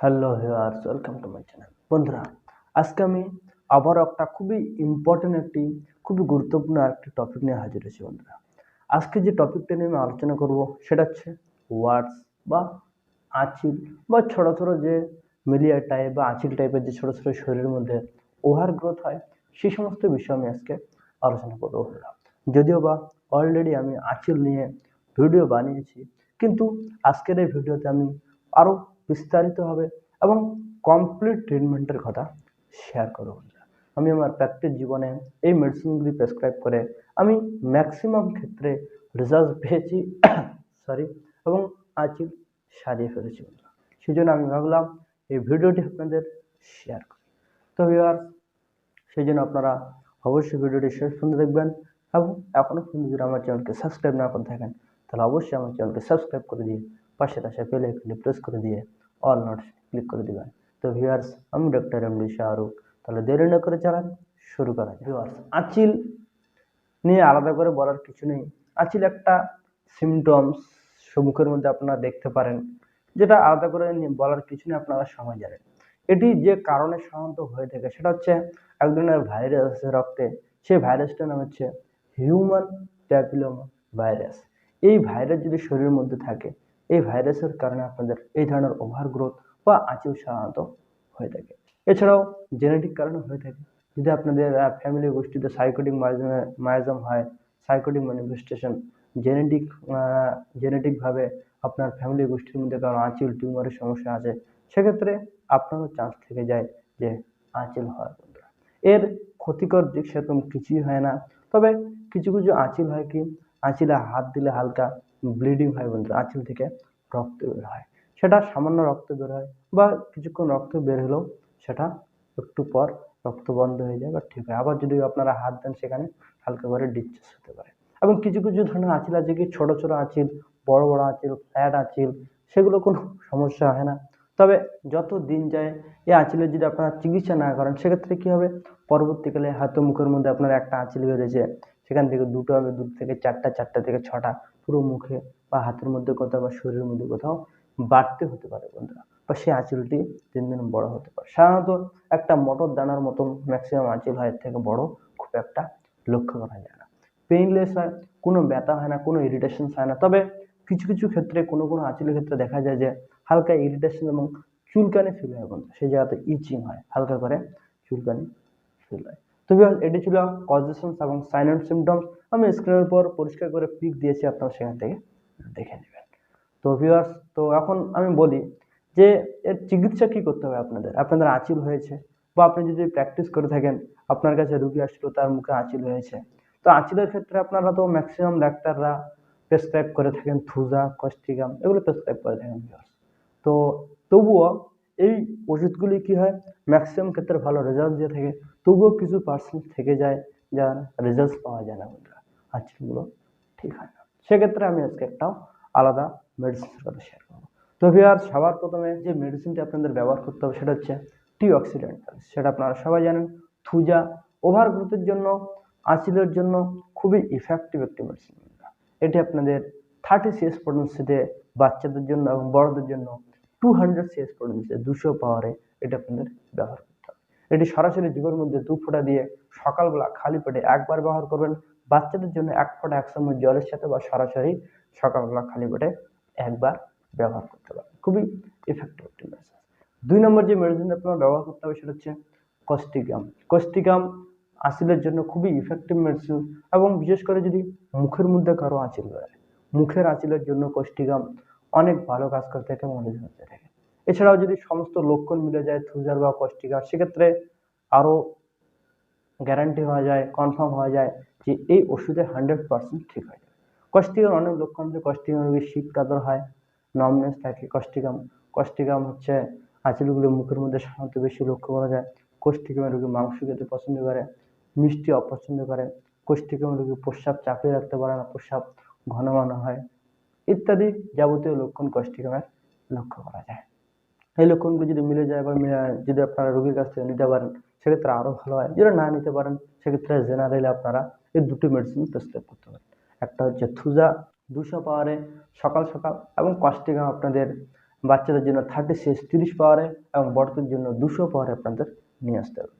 Hello viewers, welcome to my channel. বন্ধুরা, আজকে আমি আবারও একটা খুবই ইম্পর্টেন্ট একটি, খুবই গুরুত্বপূর্ণ একটি টপিক নিয়ে হাজির হয়েছি বন্ধুরা। আজকে যে টপিকটা নিয়ে আমি আলোচনা করব, সেটা হচ্ছে ওয়ার্ডস বা আঁচিল বা ছোটো ছোটো যে মিলিয়া টাইপ বা আঁচিল টাইপের যে ছোটো ছোটো শরীরের মধ্যে ওভার গ্রোথ হয় সেই সমস্ত বিষয় আমি আজকে আলোচনা করব বন্ধুরা। যদিও বা অলরেডি আমি আঁচিল নিয়ে ভিডিও বানিয়েছি, কিন্তু আজকের এই ভিডিওতে আমি আরও বিস্তারিতভাবে এবং কমপ্লিট ট্রিটমেন্টের কথা শেয়ার করব বন্ধুরা। আমি আমার প্র্যাকটিস জীবনে এই মেডিসিনগুলি প্রেসক্রাইব করে আমি ম্যাক্সিমাম ক্ষেত্রে রেজাল্ট পেয়েছি সরি এবং আঁচিল সারিয়ে ফেলেছি সেই জন্য আমি ভাবলাম এই ভিডিওটি আপনাদের শেয়ার করি তো ভিউয়ার্স সেই জন্য আপনারা অবশ্যই ভিডিওটি শেষ পর্যন্ত দেখবেন এবং এখনও পর্যন্ত যদি আমার চ্যানেলকে সাবস্ক্রাইব না করে থাকেন, তাহলে অবশ্যই আমার চ্যানেলকে সাবস্ক্রাইব করে দিয়ে পাশে আসা বেল আইকনে প্রেস করে দিয়ে অল নোটস ক্লিক করে দিবেন। তো ভিউয়ার্স আমি ডক্টর এম ডি শাহরুখ তাহলে দেরি না করে চালান শুরু করা যায় ভিউয়ার্স আঁচিল নিয়ে আলাদা করে বলার কিছু নেই। আঁচিল একটা সিমটমস সম্মুখের মধ্যে আপনারা দেখতে পারেন, যেটা আলাদা করে বলার কিছু নেই, আপনারা সময় জানেন। এটি যে কারণে সাধারণত হয়ে থাকে, সেটা হচ্ছে এক ধরনের ভাইরাস আছে রক্তে, সেই ভাইরাসটার নাম হচ্ছে হিউম্যান প্যাপিলোমা ভাইরাস এই ভাইরাস যদি শরীরের মধ্যে থাকে এই ভাইরাসের কারণে আপনাদের এই ধরনের ওভার গ্রোথ বা আঁচিল সাধারণত হয়ে থাকে। এছাড়াও জেনেটিক কারণে হয়ে থাকে। যদি আপনাদের ফ্যামিলি গোষ্ঠীতে সাইকোটিক মায়াজম হয় সাইকোটিক ম্যানিফেস্টেশন জেনেটিক জেনেটিকভাবে আপনার ফ্যামিলি গোষ্ঠীর মধ্যে কারও আঁচিল টিউমারের সমস্যা আছে, সেক্ষেত্রে আপনারও চান্স থেকে যায় যে আঁচিল হওয়ার বন্ধুরা। এর ক্ষতিকর দিক সেরকম কিছুই হয় না। তবে কিছু কিছু আঁচিল হয় কি? আঁচিলে হাত দিলে হালকা ব্লিডিং হয় বন্ধুরা, আঁচিল থেকে রক্ত বের হয়। সেটা সামান্য রক্ত বের হয় বা কিছুক্ষণ রক্ত বের হলেও সেটা একটু পর রক্ত বন্ধ হয়ে যায় বা ঠিক হয়। আবার যদি আপনারা হাত দেন সেখানে হালকা করে ডিসচার্জ হতে পারে। এবং কিছু কিছু ধরনের আঁচিল আছে কি? ছোটো ছোটো আঁচিল, বড় বড় আঁচিল ফ্ল্যাট আঁচিল, সেগুলো কোনো সমস্যা হয় না। তবে যত দিন যায় এই আঁচিলের যদি আপনারা চিকিৎসা না করেন, সেক্ষেত্রে কী হবে? পরবর্তীকালে হয়তো মুখের মধ্যে আপনার একটা আঁচিল বেড়েছে সেখান থেকে দুটো হবে, দুটো থেকে চারটা চারটা থেকে ছটা। পুরো মুখে বা হাতের মধ্যে কোথাও বা শরীরের মধ্যে কোথাও বাড়তে হতে পারে বন্ধুরা। বা সেই আঁচিলটি দিন দিন বড় হতে পারে। সাধারণত একটা মটর দানার মতন ম্যাক্সিমাম আঁচিল হয়, এর থেকে বড় খুব একটা লক্ষ্য করা যায় না। পেইনলেস হয়, কোনো ব্যথা হয় না, কোনো ইরিটেশন হয় না। তবে কিছু কিছু ক্ষেত্রে, কোনো কোনো আঁচিলের ক্ষেত্রে দেখা যায় যে হালকা ইরিটেশন এবং চুলকানি ফিল হয় বন্ধু সেই জায়গাতে ইচিং হয়, হালকা করে চুলকানি ফিল হয়। তো এটি ছিল কজেশনস এবং অ্যান্ড সিমটমস আমি স্ক্রিনের উপর পরিষ্কার করে পিক দিয়েছি, আপনারা সেখান থেকে দেখে নেবেন। তো ভিউয়ার্স তো এখন আমি বলি যে, এর চিকিৎসা কী করতে হবে আপনাদের? আপনাদের আঁচিল হয়েছে বা আপনি যদি প্র্যাকটিস করে থাকেন, আপনার কাছে রুগী আসলো তার মুখে আঁচিল হয়েছে। তো আঁচিলের ক্ষেত্রে আপনারা তো ম্যাক্সিমাম ডাক্তাররা প্রেসক্রাইব করে থাকেন থুজা কস্টিগাম এগুলো প্রেসক্রাইব করে থাকেন ভিউয়ার্স তো তবুও এই ওষুধগুলি কি হয়? ম্যাক্সিমাম ক্ষেত্রে ভালো রেজাল্ট দিয়ে থাকে, তবুও কিছু পার্সেন্ট থেকে যায় যার রেজাল্ট পাওয়া যায় না বন্ধুরা। আঁচিলগুলো ঠিক হয় না। সেক্ষেত্রে আমি আজকে একটাও আলাদা মেডিসিনের কথা শেয়ার করব। তো ভিউয়ার সবার প্রথমে যে মেডিসিনটি আপনাদের ব্যবহার করতে হবে সেটা হচ্ছে টি অক্সিডেন্টাল সেটা আপনারা সবাই জানেন, থুজা ওভার গ্রোথের জন্য আঁচিলের জন্য খুবই ইফেক্টিভ একটি মেডিসিন এটি আপনাদের থার্টি সিএস পটেন্সিতে বাচ্চাদের জন্য এবং বড়দের জন্য টু হান্ড্রেড সিএস পটেন্সিতে দুশো পাওয়ারে এটা আপনাদের ব্যবহার করতে হবে। এটি সরাসরি জীবের মধ্যে দু ফোঁটা দিয়ে সকালবেলা খালি পেটে একবার ব্যবহার করবেন, বাচ্চাদের জন্য এক ফোঁটা এক চামচ জলের সাথে বা সরাসরি সকালবেলা খালি পেটে একবার ব্যবহার করতে পারেন। খুবই ইফেক্টিভ একটি মেডিসিন দুই নম্বর যে মেডিসিন আপনার ব্যবহার করতে হবে সেটা হচ্ছে কস্টিকাম কস্টিকাম আঁচিলের জন্য খুবই ইফেক্টিভ মেডিসিন এবং বিশেষ করে যদি মুখের মধ্যে কারও আঁচিল বেড়ায় মুখের আঁচিলের জন্য কস্টিকাম অনেক ভালো কাজ করতে থাকে মনে হতে থাকে। এছাড়াও যদি সমস্ত লক্ষণ মিলে যায়, থুজার বা কষ্টিকার সেক্ষেত্রে আরও গ্যারান্টি হওয়া যায় কনফার্ম হওয়া যায় যে এই ওষুধে হান্ড্রেড পার্সেন্ট ঠিক হয়ে যাবে। কস্টিকার অনেক লক্ষণ যে কস্টিকাম রোগী শীত কাতর হয় নমনেস থাকে কস্টিকাম কস্টিকাম হচ্ছে আঁচিলগুলো মুখের মধ্যে সাধারণত বেশি লক্ষ্য করা যায়। কোষ্ঠিকামের রোগী মাংস খেতে পছন্দ করে, মিষ্টি অপছন্দ করে। কোষ্ঠিকামের রোগী প্রস্রাব চাপিয়ে রাখতে পারে না, প্রস্রাব ঘন ঘন হয়। ইত্যাদি যাবতীয় লক্ষণ কোষ্ঠিকামের লক্ষ্য করা যায়। এই লক্ষণগুলো যদি মিলে যায় বা যদি আপনারা রোগীর কাছ থেকে নিতে পারেন, সেক্ষেত্রে আরও ভালো হয়। যদি না নিতে পারেন, সেক্ষেত্রে জেনারেলি আপনারা এই দুটি মেডিসিন প্রেসক্রাইব করতে পারেন। একটা হচ্ছে থুজা, দুশো পাওয়ারে সকাল সকাল এবং কস্টিকাম আপনাদের বাচ্চাদের জন্য থার্টি সিক্স তিরিশ পাওয়ারে এবং বড়দের জন্য দুশো পাওয়ারে আপনাদের নিয়ে আসতে হবে।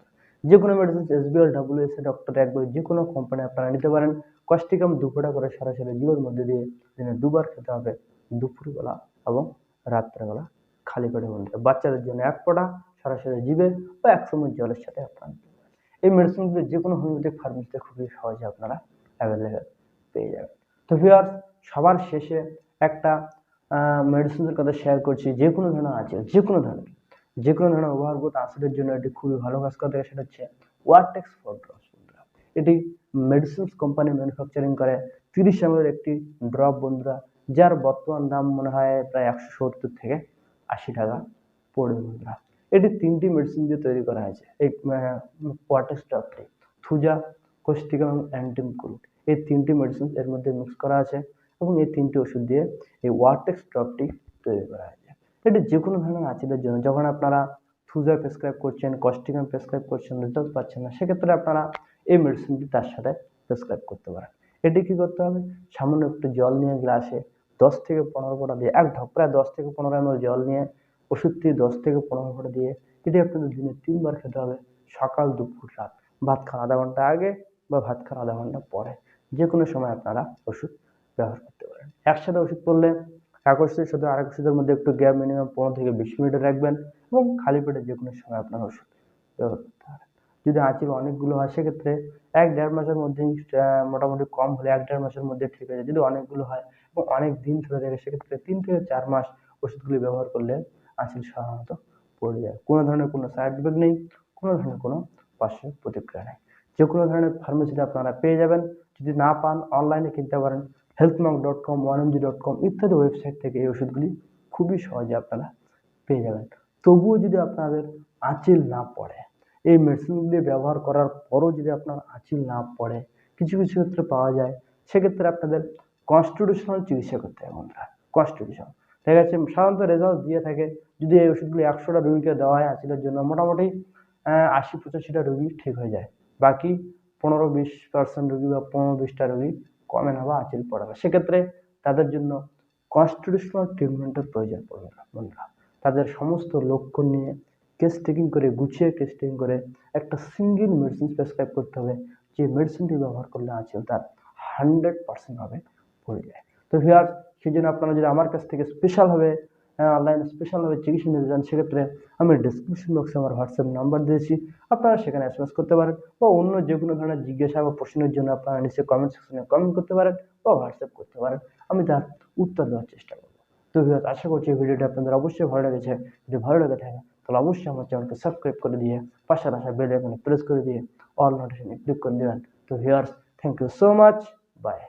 যে কোনো মেডিসিন এসবিএল ডাব্লিউএস ডক্টর একবার যে কোনো কোম্পানি আপনারা নিতে পারেন। কস্টিকাম দুপুরা করে সরাসরি জিওর মধ্যে দিয়ে দিনে দুবার খেতে হবে দুপুরবেলা এবং রাত্রেবেলা খালি পেটে বলতে বাচ্চাদের জন্য এক ফোঁটা সরাসরি জিবে বা এক সময় জলের সাথে আপনারা এই মেডিসিনগুলো যে কোনো হোমিওপ্যাথিক ফার্মেসিতে খুবই সহজে আপনারা অ্যাভেলেবেল পেয়ে যাবেন। তো ভিউয়ার্স সবার শেষে একটা মেডিসিনের কথা শেয়ার করছি। যে কোনো ধরনের আছে, যে কোনো ধরনের, যে কোনো ধরনের ওভারগ্রোথ আসলের জন্য এটি খুবই ভালো কাজ করে সেটা হচ্ছে ওয়ারটেক্স ফর ড্রপস এটি মেডিসিনস কোম্পানি ম্যানুফ্যাকচারিং করে। তিরিশ এমএল একটি ড্রপ বন্ধুরা, যার বর্তমান দাম মনে হয় প্রায় একশো সত্তর থেকে আশি টাকা পড়বে বন্ধুরা। এটি তিনটি মেডিসিন দিয়ে তৈরি করা হয়েছে। এই ওয়ারটেক্স ড্রপটি থুজা কোস্টিকা এবং অ্যান্টিমকুলুট এই তিনটি মেডিসিন এর মধ্যে মিক্স করা আছে এবং এই তিনটি ওষুধ দিয়ে এই ওয়ারটেক্স ড্রপটি তৈরি করা হয়েছে। এটি যে কোনো ধরনের আচিদের জন্য, যখন আপনারা থুজা প্রেসক্রাইব করছেন কস্টিকাম প্রেসক্রাইব করছেন রেজাল্ট পাচ্ছেন না, সেক্ষেত্রে আপনারা এই মেডিসিনটি তার সাথে প্রেসক্রাইব করতে পারেন এটি কী করতে হবে? সামান্য একটু জল নিয়ে গ্লাসে দশ থেকে পনেরো ফোঁটা দিয়ে, এক ঢক প্রায় দশ থেকে পনেরো এমএল জল নিয়ে ওষুধটি দশ থেকে পনেরো ফোঁটা দিয়ে এটি আপনাদের দিনে তিনবার খেতে হবে। সকাল, দুপুর, রাত। ভাত খাওয়ার আধা ঘণ্টা আগে বা ভাত খাওয়ার আধা ঘণ্টা পরে। যে কোনো সময় আপনারা ওষুধ ব্যবহার করতে পারেন। একসাথে ওষুধ করলে এক ওষুধের সাথে আরেক ওষুধের মধ্যে একটু গ্যাপ মিনিমাম পনেরো থেকে বিশ মিনিট রাখবেন এবং খালি পেটে যে কোনো সময় আপনার ওষুধ ব্যবহার করতে পারেন। যদি আঁচিল অনেকগুলো হয়, সেক্ষেত্রে এক দেড় মাসের মধ্যেই মোটামুটি কম হলে এক দেড় মাসের মধ্যে ঠিক হয়ে যায়। যদি অনেকগুলো হয় এবং অনেক দিন ধরে থাকে, সেক্ষেত্রে তিন থেকে চার মাস ওষুধগুলি ব্যবহার করলে আঁচিল সাধারণত পড়ে যায়। কোনো ধরনের কোনো সাইড ইফেক্ট নেই, কোনো ধরনের কোনো পার্শ্ব প্রতিক্রিয়া নেই। যে কোনো ধরনের ফার্মেসিতে আপনারা পেয়ে যাবেন। যদি না পান অনলাইনে কিনতে পারেন। হেলথমার্ক ডট কম ওয়ানএমজি ডট কম ইত্যাদি ওয়েবসাইট থেকে এই ওষুধগুলি খুবই সহজে আপনারা পেয়ে যাবেন। তবুও যদি আপনাদের আঁচিল না পড়ে এই মেডিসিনগুলি ব্যবহার করার পরও যদি আপনার আঁচিল না পড়ে, কিছু কিছু ক্ষেত্রে পাওয়া যায়। সেক্ষেত্রে আপনাদের কনস্টিটিউশনাল চিকিৎসা করতে হবে বন্ধুরা কনস্টিটিউশন ঠিক আছে, সাধারণত রেজাল্ট দিয়ে থাকে যদি এই ওষুধগুলি একশোটা রুগীকে দেওয়া হয় আঁচিলের জন্য, মোটামুটি আশি পঁচাশিটা রুগী ঠিক হয়ে যায়। বাকি পনেরো বিশ পার্সেন্ট রুগী বা পনেরো বিশটা রুগী কমে না বা আঁচিল পড়ে না। সেক্ষেত্রে তাদের জন্য কনস্টিটিউশনাল ট্রিটমেন্টের প্রয়োজন পড়বে না বন্ধুরা। তাদের সমস্ত লক্ষণ নিয়ে কেস টেকিং করে, গুছিয়ে কেস টেকিং করে একটা সিঙ্গেল মেডিসিন প্রেসক্রাইব করতে হবে। যে মেডিসিনটি ব্যবহার করলে আঁচিল তার হান্ড্রেড পার্সেন্ট ভাবে পড়ে যায়। তো ভিয়ার সেই জন্য আপনারা যদি আমার কাছ থেকে স্পেশালভাবে অনলাইনে স্পেশালভাবে চিকিৎসা নিতে চান, সেক্ষেত্রে আমি ডিসক্রিপশন বক্সে আমার হোয়াটসঅ্যাপ নাম্বার দিয়েছি। আপনারা সেখানে এস করতে পারেন বা অন্য যে কোনো ধরনের জিজ্ঞাসা বা প্রশ্নের জন্য আপনারা নিচে কমেন্ট সেকশনে কমেন্ট করতে পারেন বা হোয়াটসঅ্যাপ করতে পারেন। আমি তার উত্তর দেওয়ার চেষ্টা করব। তো ভিউয়ার্স আশা করছি ভিডিওটা আপনাদের অবশ্যই ভালো লেগেছে। যদি ভালো লেগে থাকে তাহলে অবশ্যই আমার চ্যানেলকে সাবস্ক্রাইব করে দিয়ে পাশে আসা বেল প্রেস করে দিয়ে অল নোটিফিকেশনে ক্লিক করে দেবেন। তো viewers thank you so much bye